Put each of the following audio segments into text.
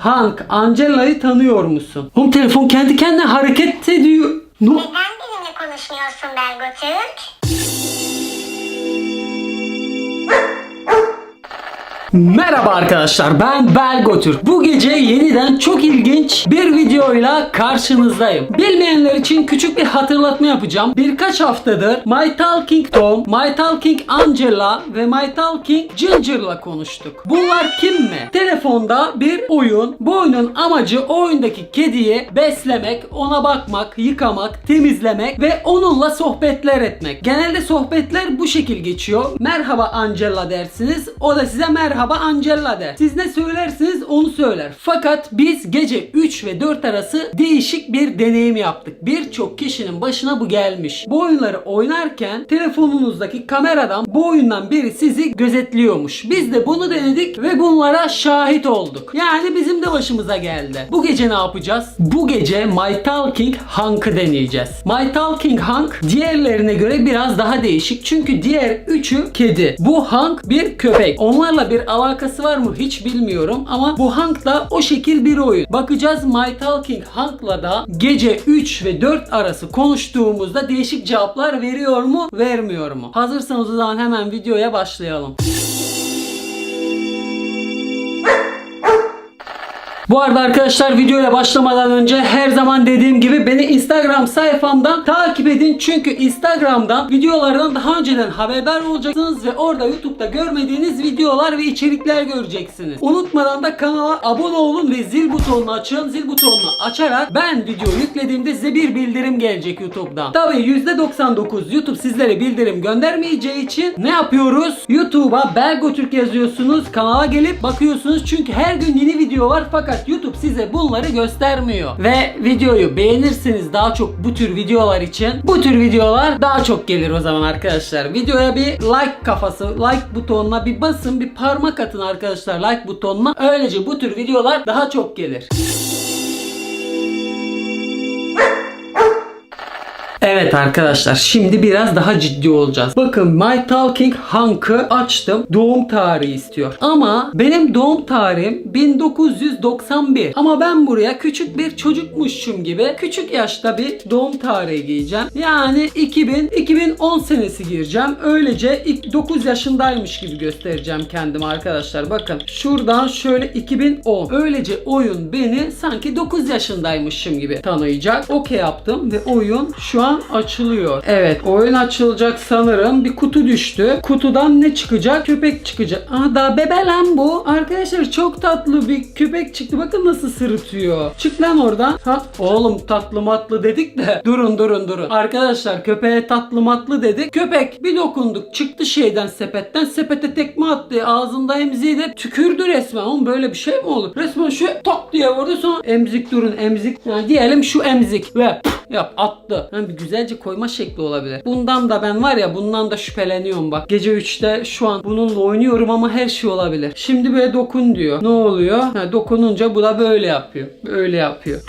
Hank, Angela'yı tanıyor musun? Oğlum telefon kendi kendine hareket ediyor. Ne? Neden benimle konuşmuyorsun Belgo Türk? Merhaba arkadaşlar ben Belgotürk. Bu gece yeniden çok ilginç bir videoyla karşınızdayım. Bilmeyenler için küçük bir hatırlatma yapacağım. Birkaç haftadır My Talking Tom, My Talking Angela ve My Talking Ginger'la konuştuk. Bunlar kim mi? Telefonda bir oyun. Bu oyunun amacı oyundaki kediyi beslemek, ona bakmak, yıkamak, temizlemek ve onunla sohbetler etmek. Genelde sohbetler bu şekil geçiyor. Merhaba Angela dersiniz. O da size merhaba Angela der. Siz ne söylersiniz onu söyler. Fakat biz gece 3 ve 4 arası değişik bir deneyim yaptık. Birçok kişinin başına bu gelmiş. Bu oyunları oynarken telefonunuzdaki kameradan bu oyundan biri sizi gözetliyormuş. Biz de bunu denedik ve bunlara şahit olduk. Yani bizim de başımıza geldi. Bu gece ne yapacağız? Bu gece My Talking Hank'ı deneyeceğiz. My Talking Hank diğerlerine göre biraz daha değişik. Çünkü diğer üçü kedi. Bu Hank bir köpek. Onlarla bir alakası var mı hiç bilmiyorum ama bu Hank da o şekil bir oyun. Bakacağız My Talking Hank'la da gece 3 ve 4 arası konuştuğumuzda değişik cevaplar veriyor mu vermiyor mu? Hazırsanız o zaman hemen videoya başlayalım. Bu arada arkadaşlar videoya başlamadan önce her zaman dediğim gibi beni Instagram sayfamdan takip edin. Çünkü Instagram'dan videolardan daha önceden haberdar olacaksınız ve orada YouTube'da görmediğiniz videolar ve içerikler göreceksiniz. Unutmadan da kanala abone olun ve zil butonunu açın. Zil butonunu açarak ben video yüklediğimde size bir bildirim gelecek YouTube'dan. Tabii %99 YouTube sizlere bildirim göndermeyeceği için ne yapıyoruz? YouTube'a Belgo Türk yazıyorsunuz. Kanala gelip bakıyorsunuz. Çünkü her gün yeni video var fakat YouTube size bunları göstermiyor. Ve videoyu beğenirsiniz daha çok bu tür videolar için. Bu tür videolar daha çok gelir o zaman arkadaşlar. Videoya bir like kafası, like butonuna bir basın, bir parmak atın arkadaşlar like butonuna. Öylece bu tür videolar daha çok gelir. Evet arkadaşlar şimdi biraz daha ciddi olacağız. Bakın My Talking Hank'ı açtım. Doğum tarihi istiyor. Ama benim doğum tarihim 1991. Ama ben buraya küçük bir çocukmuşum gibi küçük yaşta bir doğum tarihi giyeceğim. Yani 2000 2010 senesi gireceğim. Öylece ilk 9 yaşındaymış gibi göstereceğim kendimi arkadaşlar. Bakın şuradan şöyle 2010. Öylece oyun beni sanki 9 yaşındaymışım gibi tanıyacak. Okey yaptım ve oyun şu an açılıyor. Evet oyun açılacak sanırım. Bir kutu düştü. Kutudan ne çıkacak? Köpek çıkacak. Aa daha bebe lan bu. Arkadaşlar çok tatlı bir köpek çıktı. Bakın nasıl sırıtıyor. Çık lan oradan. Ha oğlum tatlı matlı dedik de. Durun durun durun. Arkadaşlar köpeğe tatlı matlı dedik. Köpek bir dokunduk. Çıktı şeyden sepetten. Sepete tekme attı. Ağzında emziği tükürdü resmen. Oğlum böyle bir şey mi olur? Resmen şu tak diye vurdu sonra emzik durun emzik. Yani diyelim şu emzik ve yap attı. Yani güzelce koyma şekli olabilir. Bundan da ben var ya bundan da şüpheleniyorum bak. Gece 3'te şu an bununla oynuyorum ama her şey olabilir. Şimdi böyle dokun diyor. Ne oluyor? Ha, dokununca bu da böyle yapıyor. Böyle yapıyor.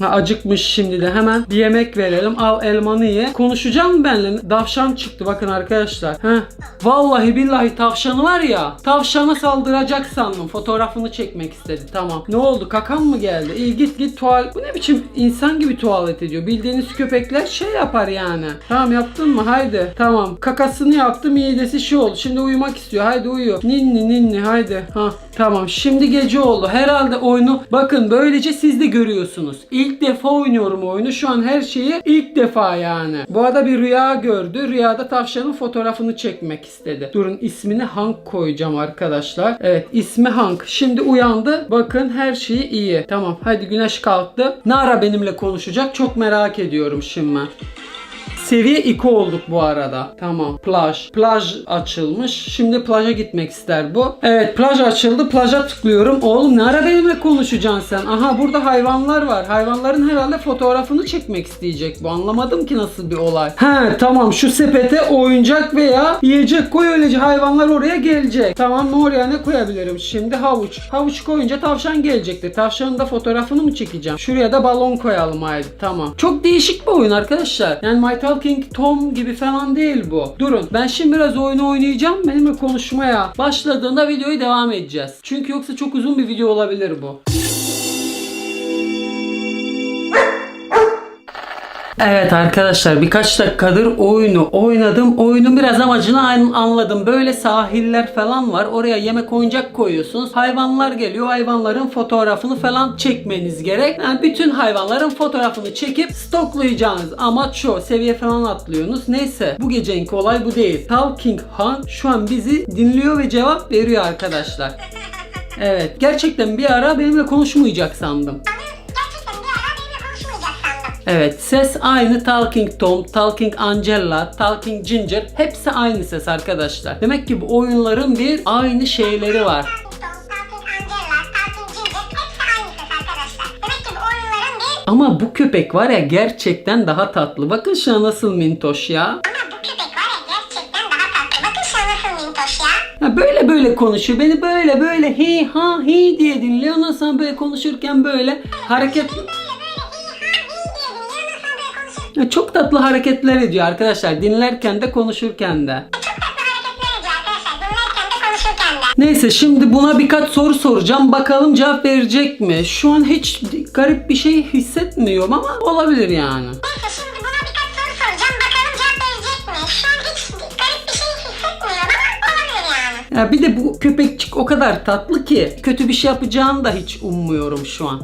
Ha, acıkmış şimdi de hemen bir yemek verelim. Al elmanı ye. Konuşacağım mı benimle? Tavşan çıktı bakın arkadaşlar. Heh. Vallahi billahi tavşanı var ya. Tavşana saldıracak sandım. Fotoğrafını çekmek istedi. Tamam. Ne oldu? Kakan mı geldi? İyi git git tuval. Bu ne biçim insan gibi tuvalet ediyor. Bildiğiniz köpekler şey yapar yani. Tamam yaptın mı? Haydi. Tamam. Kakasını yaptı. Midesi şey oldu. Şimdi uyumak istiyor. Haydi uyu. Ninni ninni haydi. Ha tamam. Şimdi gece oldu. Herhalde oyunu bakın böylece siz de görüyorsunuz. İlk defa oynuyorum oyunu. Şu an her şeyi ilk defa yani. Bu arada bir rüya gördü. Rüyada tavşanın fotoğrafını çekmek istedi. Durun ismini Hank koyacağım arkadaşlar. Evet ismi Hank. Şimdi uyandı. Bakın her şeyi iyi. Tamam hadi güneş kalktı. Ne ara benimle konuşacak? Çok merak ediyorum şimdi. Seviye 2 olduk bu arada. Tamam. Plaj. Plaj açılmış. Şimdi plaja gitmek ister bu. Evet plaj açıldı. Plaja tıklıyorum. Oğlum ne ara benimle konuşacaksın sen? Aha burada hayvanlar var. Hayvanların herhalde fotoğrafını çekmek isteyecek bu. Anlamadım ki nasıl bir olay. He tamam şu sepete oyuncak veya yiyecek koy öylece hayvanlar oraya gelecek. Tamam mı oraya ne koyabilirim? Şimdi havuç. Havuç koyunca tavşan gelecektir. Tavşanın da fotoğrafını mı çekeceğim? Şuraya da balon koyalım haydi. Tamam. Çok değişik bir oyun arkadaşlar. Yani My Talking Tom gibi falan değil bu. Durun. Ben şimdi biraz oyunu oynayacağım. Benimle konuşmaya başladığında videoyu devam edeceğiz. Çünkü yoksa çok uzun bir video olabilir bu. Evet arkadaşlar birkaç dakikadır oyunu oynadım. Oyunun biraz amacını an- anladım. Böyle sahiller falan var. Oraya yemek oyuncak koyuyorsunuz. Hayvanlar geliyor. Hayvanların fotoğrafını falan çekmeniz gerek. Yani bütün hayvanların fotoğrafını çekip stoklayacağınız amaç şu. Seviye falan atlıyorsunuz. Neyse bu geceninki olay bu değil. Talking Han şu an bizi dinliyor ve cevap veriyor arkadaşlar. Evet gerçekten bir ara benimle konuşmayacak sandım. Evet ses aynı Talking Tom, Talking Angela, Talking Ginger hepsi aynı ses arkadaşlar. Demek ki bu oyunların bir aynı şeyleri var. Ama bu köpek var ya gerçekten daha tatlı. Bakın şu nasıl mintoş ya. Ama bu köpek var ya gerçekten daha tatlı. Bakın şu an nasıl mintoş ya. Ya böyle böyle konuşuyor. Beni böyle böyle hi ha hi diye dinliyor. Ondan sonra böyle konuşurken böyle hareket... çok tatlı hareketler ediyor arkadaşlar. Dinlerken de konuşurken de. Çok tatlı hareketler ediyor arkadaşlar. Dinlerken de konuşurken de. Neyse şimdi buna birkaç soru soracağım. Bakalım cevap verecek mi? Şu an hiç garip bir şey hissetmiyorum ama olabilir yani. Neyse şimdi buna birkaç soru soracağım. Bakalım cevap verecek mi? Şu an hiç garip bir şey hissetmiyorum ama olabilir yani. Ya bir de bu köpekçik o kadar tatlı ki kötü bir şey yapacağını da hiç ummuyorum şu an.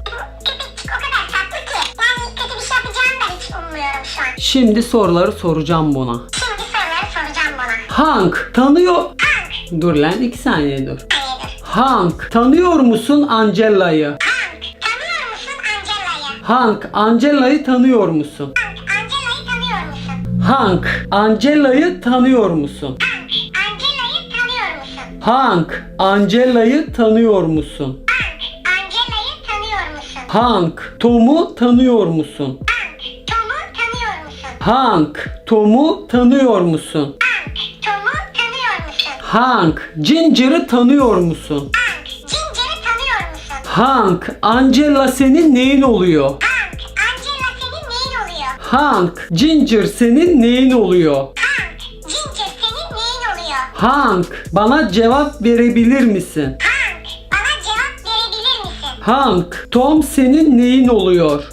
Şimdi soruları soracağım buna. Şimdi soruları soracağım bana. Hank tanıyor... Hank. Dur lan iki saniye dur. Hayırdır? Hank tanıyor musun Angela'yı? Hank. Tanıyor musun Angela'yı? Hank Angela'yı tanıyor musun? Hank. Angela'yı tanıyor musun? Hank Angela'yı tanıyor musun? Hank. Angela'yı tanıyor musun? Hank Angela'yı tanıyor musun? Hank. Angela'yı tanıyor musun? Hank Tom'u tanıyor musun? Hank. Hank Tom'u tanıyor musun? Hank. Tom'u tanıyor musun? Hank Ginger'ı tanıyor musun? Hank. Ginger'ı tanıyor musun? Hank Angela senin neyin oluyor? Hank. Angela senin neyin oluyor? Hank Ginger senin neyin oluyor? Hank. Ginger senin neyin oluyor? Hank bana cevap verebilir misin? Hank. Bana cevap verebilir misin? Hank Tom senin neyin oluyor?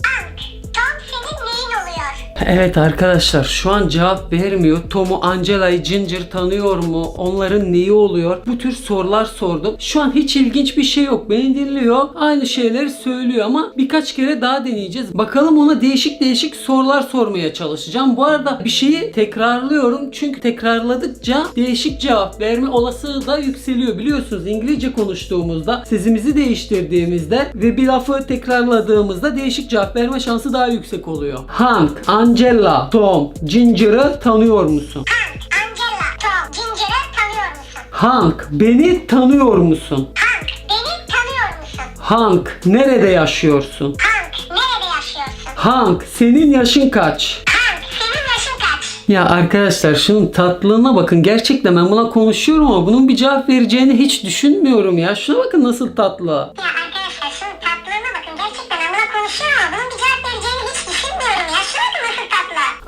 Evet arkadaşlar şu an cevap vermiyor. Tom'u Angela'yı Ginger tanıyor mu? Onların neyi oluyor? Bu tür sorular sordum. Şu an hiç ilginç bir şey yok. Beni dinliyor. Aynı şeyleri söylüyor ama birkaç kere daha deneyeceğiz. Bakalım ona değişik değişik sorular sormaya çalışacağım. Bu arada bir şeyi tekrarlıyorum. Çünkü tekrarladıkça değişik cevap verme olasılığı da yükseliyor. Biliyorsunuz İngilizce konuştuğumuzda sesimizi değiştirdiğimizde ve bir lafı tekrarladığımızda değişik cevap verme şansı daha yüksek oluyor. Hank, Angela, Tom, Ginger'ı tanıyor musun? Hank. Angela. Tom. Ginger'ı tanıyor musun? Hank, beni tanıyor musun? Hank. Beni tanıyor musun? Hank, nerede yaşıyorsun? Hank. Nerede yaşıyorsun? Hank, senin yaşın kaç? Hank. Senin yaşın kaç? Ya arkadaşlar şunun tatlılığına bakın. Gerçekten ben buna konuşuyorum ama bunun bir cevap vereceğini hiç düşünmüyorum ya. Şuna bakın nasıl tatlı. Ya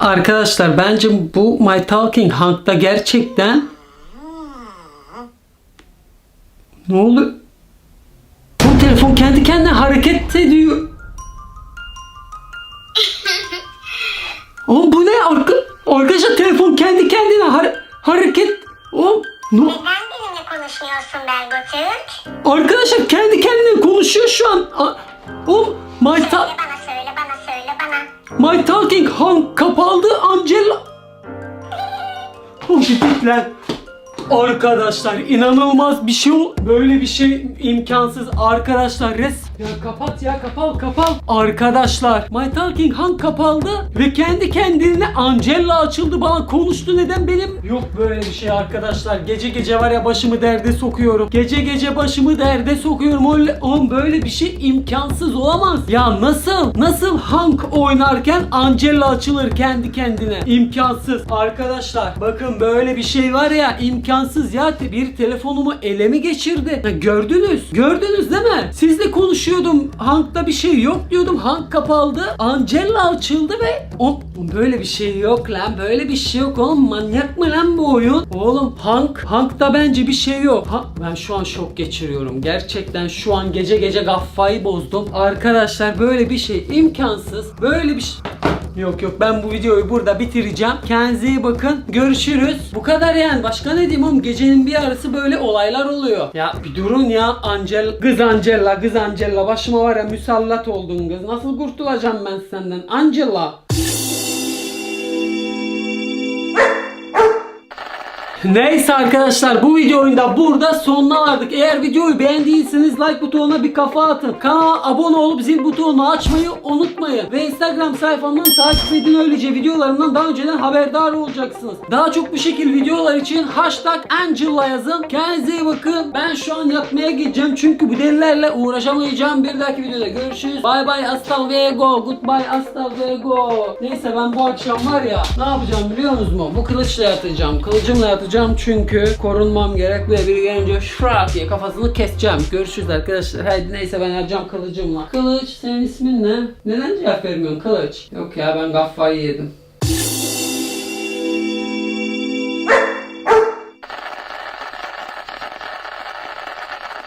Arkadaşlar bence bu My Talking Hank'ta gerçekten Ne oldu? Bu telefon kendi kendine hareket ediyor. Oğlum bu ne? Arka, arkadaşlar telefon kendi kendine har- hareket. Oğlum ne? Neden benimle konuşmuyorsun Belgo Türk? Arkadaşlar kendi kendine konuşuyor şu an. Oğlum My, Ta- My Talking Hank kapandı Angela. Oh bibikler. Arkadaşlar inanılmaz bir şey böyle bir şey imkansız arkadaşlar res ya kapat ya kapal kapal arkadaşlar My Talking Hank kapaldı ve kendi kendine Angela açıldı. Bana konuştu neden benim? Yok böyle bir şey arkadaşlar. Gece gece var ya başımı derde sokuyorum. Gece gece başımı derde sokuyorum. Öyle oğlum böyle bir şey imkansız olamaz. Ya nasıl nasıl Hank oynarken Angela açılır kendi kendine? İmkansız. Arkadaşlar bakın böyle bir şey var ya imkansız. Ya bir telefonumu ele mi geçirdi? Ya gördünüz. Gördünüz değil mi? Sizle konuşuyordum Hank'ta bir şey yok diyordum. Hank kapaldı Angela açıldı ve o böyle bir şey yok lan böyle bir şey yok oğlum. Manyak mı lan bu oyun? Oğlum Hank Hank'ta bence bir şey yok. Ha, ben şu an şok geçiriyorum. Gerçekten şu an gece gece gaffayı bozdum. Arkadaşlar böyle bir şey imkansız. Böyle bir şey Yok yok ben bu videoyu burada bitireceğim. Kendinize iyi bakın. Görüşürüz. Bu kadar yani. Başka ne diyeyim oğlum? Gecenin bir yarısı böyle olaylar oluyor. Ya bir durun ya Angel. Kız Angela, kız Angela. Başıma var ya müsallat oldun kız. Nasıl kurtulacağım ben senden? Angela. Neyse arkadaşlar bu videoyu da burada sonuna vardık. Eğer videoyu beğendiyseniz like butonuna bir kafa atın. Kanala abone olup zil butonunu açmayı unutmayın. Ve Instagram sayfamdan takip edin öylece videolarımdan daha önceden haberdar olacaksınız. Daha çok bu şekil videolar için hashtag Angela yazın. Kendinize iyi bakın. Ben şu an yatmaya gideceğim çünkü bu delilerle uğraşamayacağım. Bir dahaki videoda görüşürüz. Bye bye hasta luego. Goodbye hasta luego. Neyse ben bu akşam var ya ne yapacağım biliyor musunuz? Bu kılıçla yatacağım. Kılıcımla yatacağım çünkü korunmam gerek ve biri gelince şırak diye kafasını keseceğim. Görüşürüz arkadaşlar. Hadi neyse ben yatacağım kılıcımla. Kılıç senin ismin ne? Neden cevap vermiyorsun Kılıç? Yok ya ben kafayı yedim.